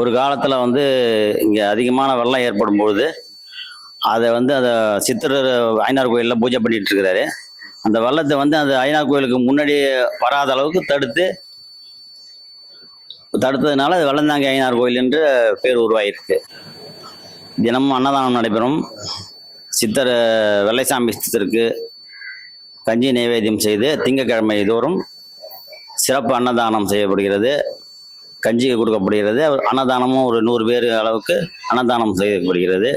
ஒரு காலத்தில் வந்து இங்கே அதிகமான வெள்ளம் ஏற்படும் பொழுது அதை வந்து அந்த சித்தர் ஐநார் கோயிலில் பூஜை பண்ணிட்டு இருக்கிறாரு. அந்த வெள்ளத்தை வந்து அந்த ஐநார் கோயிலுக்கு முன்னாடி வராத அளவுக்கு தடுத்து தடுத்ததுனால அது வெள்ளந்தாங்கி ஐநார் கோயில் என்று பேர் உருவாயிருக்கு. தினமும் அன்னதானம் நடைபெறும். சித்தர் வெள்ளைசாமி சித்தருக்கு கஞ்சி நைவேத்தியம் செய்து திங்கட்கிழமை தோறும் சிறப்பு அன்னதானம் செய்யப்படுகிறது. கஞ்சி கொடுக்கப்படுகிறது. அன்னதானமும் ஒரு நூறு பேர் அளவுக்கு அன்னதானம் செய்யப்படுகிறது.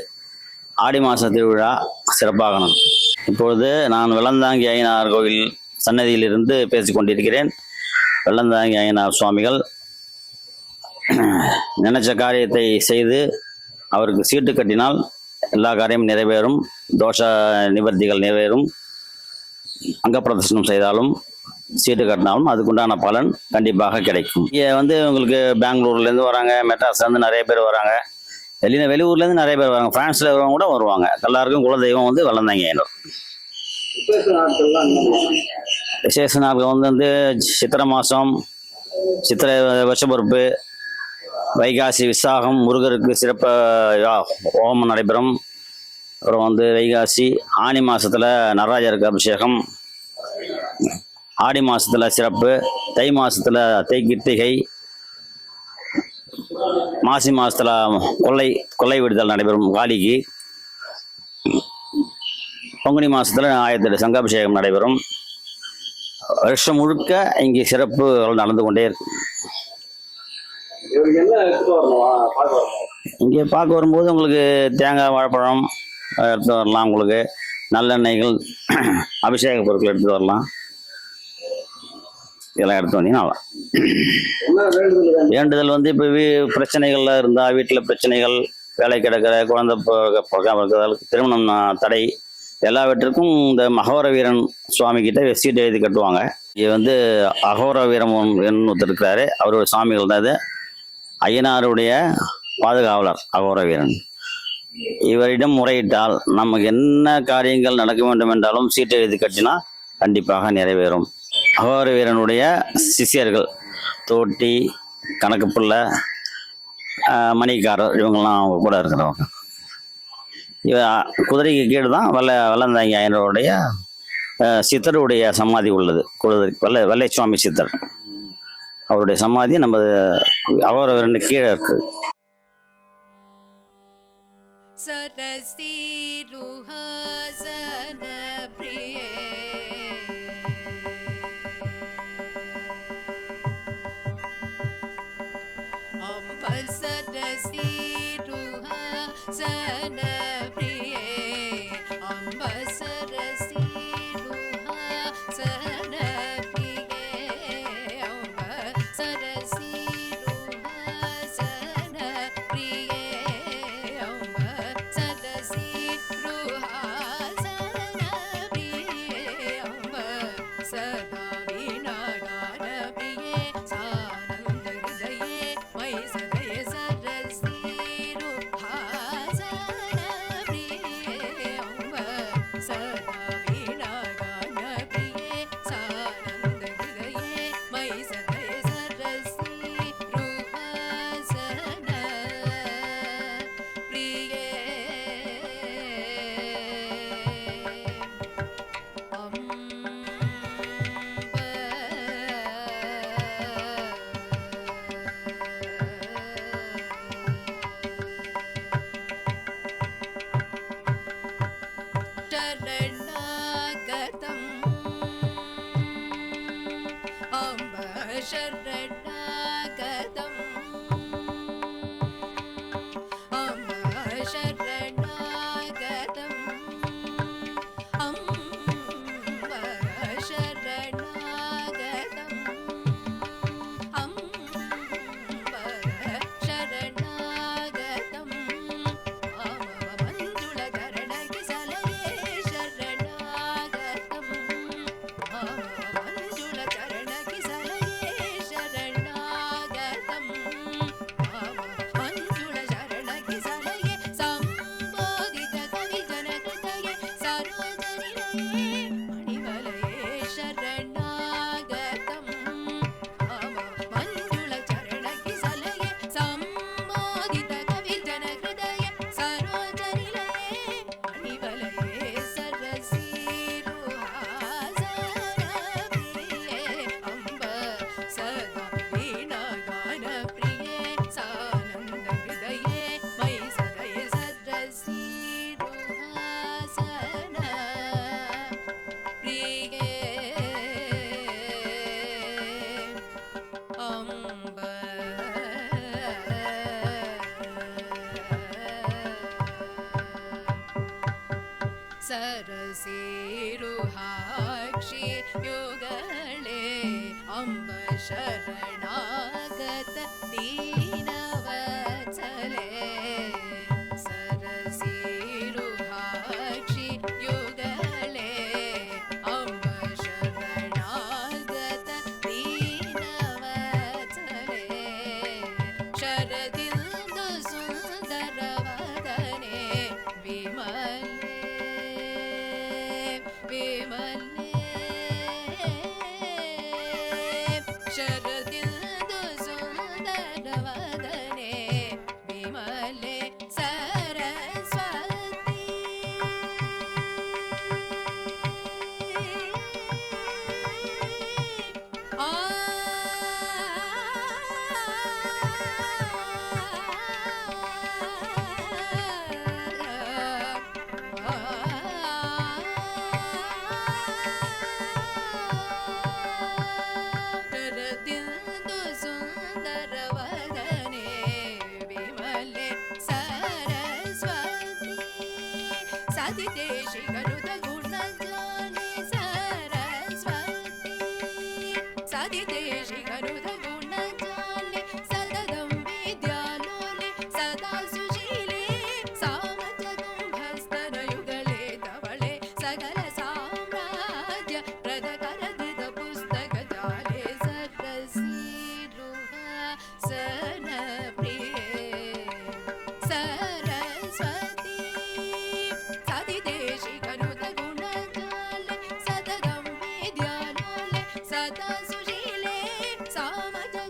ஆடி மாத திருவிழா சிறப்பாக இப்பொழுது நான் வெள்ளந்தாங்கி ஐயனார் கோவில் சன்னதியிலிருந்து பேசிக் கொண்டிருக்கிறேன். வெள்ளந்தாங்கி ஐயனார் சுவாமிகள் நினைச்ச காரியத்தை செய்து அவருக்கு சீட்டு கட்டினால் எல்லா காரியமும் நிறைவேறும். தோஷ நிவர்த்திகள் நிறைவேறும். அங்கப்பிரதர்ஷனம் செய்தாலும் சீட்டு கட்டினாலும் அதுக்குண்டான பலன் கண்டிப்பாக கிடைக்கும். இங்கே வந்து உங்களுக்கு பெங்களூர்லேருந்து வராங்க மெட்ராஸ்லேருந்து நிறைய பேர் வராங்க. வெளியில வெளியூர்லேருந்து நிறைய பேர் வராங்க. ஃப்ரான்ஸில் இருக்கிறவங்க கூட வருவாங்க. எல்லாருக்கும் குலதெய்வம் வந்து வளர்ந்தாங்க ஐநூறு விசேஷ நாட்கள் வந்து வந்து சித்திரை மாதம் சித்திரை வருஷப்பருப்பு வைகாசி விசாகம் முருகருக்கு சிறப்பு ஹோமம் நடைபெறும். அப்புறம் வந்து வைகாசி ஆனி மாதத்தில் நடராஜருக்கு அபிஷேகம். ஆடி மாதத்தில் சிறப்பு தை மாதத்தில் தை கிருத்திகை மாசி மாதத்தில் கொள்ளை கொள்ளை விடுதல் நடைபெறும் காளிக்கு. பங்குனி மாதத்தில் ஆயிரத்தெட்டு சங்காபிஷேகம் நடைபெறும். வருஷம் முழுக்க இங்கே சிறப்புகள் நடந்து கொண்டே இருக்கும் இங்கே பார்க்க வரும்போது உங்களுக்கு தேங்காய் வாழைப்பழம் எடுத்து வரலாம் உங்களுக்கு. நல்லெண்ணெய்கள் அபிஷேக பொருட்கள் எடுத்து வரலாம். இதெல்லாம் எடுத்து வந்தீங்கன்னா வேண்டுதல் வந்து இப்போ வீ பிரச்சனைகள்ல இருந்தால் வீட்டில் பிரச்சனைகள் வேலை கிடக்கிற குழந்தை திருமணம் தடை எல்லாவற்றிற்கும் இந்த மகோர வீரன் சுவாமி கிட்ட சீட்டு எழுதி கட்டுவாங்க. இது வந்து அகோர வீரம் ஒருத்தர் இருக்கிறாரு. அவரோட சாமிகள் தான் இது. ஐயனாருடைய பாதுகாவலர் அகோர வீரன். இவரிடம் முறையிட்டால் நமக்கு என்ன காரியங்கள் நடக்க வேண்டும் என்றாலும் சீட்டு எழுதி கட்டினா கண்டிப்பாக நிறைவேறும். அகோர வீரனுடைய சிஷ்யர்கள் தோட்டி கணக்கு பிள்ளை ஆஹ், மணிக்காரர் இவங்கெல்லாம் அவங்க கூட இருக்கிறவங்க இவ குதிரைக்கு கீழே தான் வெள்ளை வெள்ளந்தாங்கி ஐயனருடைய ஆஹ், சித்தருடைய சமாதி உள்ளது குதிரை வெள்ளை வெள்ளைச்சுவாமி சித்தர் அவருடைய சமாதி நம்ம அவர் ரெண்டு கீழே இருக்கு सरसी रुहासन शरणागतम् अम्ब शरणागतम् सरसेरुहाक्षि योगले अम्ब शरणागत दी సతిదేశి గరుడ గుణ జ్ఞాని సరస్వతి సతిదేశి గరుడ గుణ జ్ఞాని సదగం విద్యాలోని సదా సుశీలే సామజగం భస్తరయుగలే తవళే సకల సామ్రాజ్య ప్రదక Oh my god.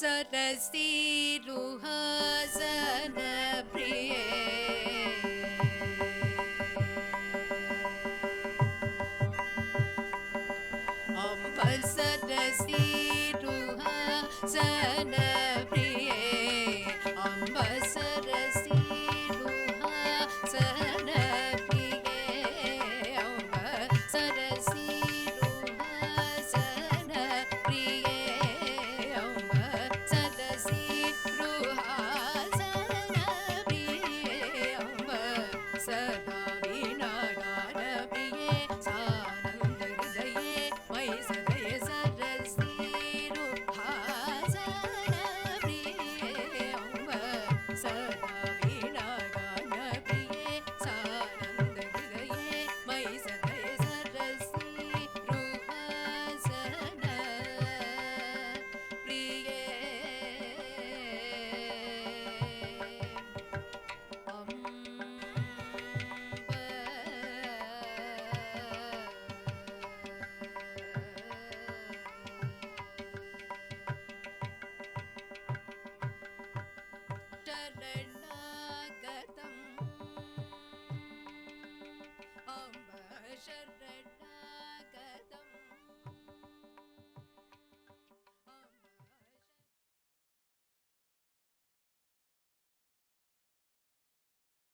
सरसीरुहा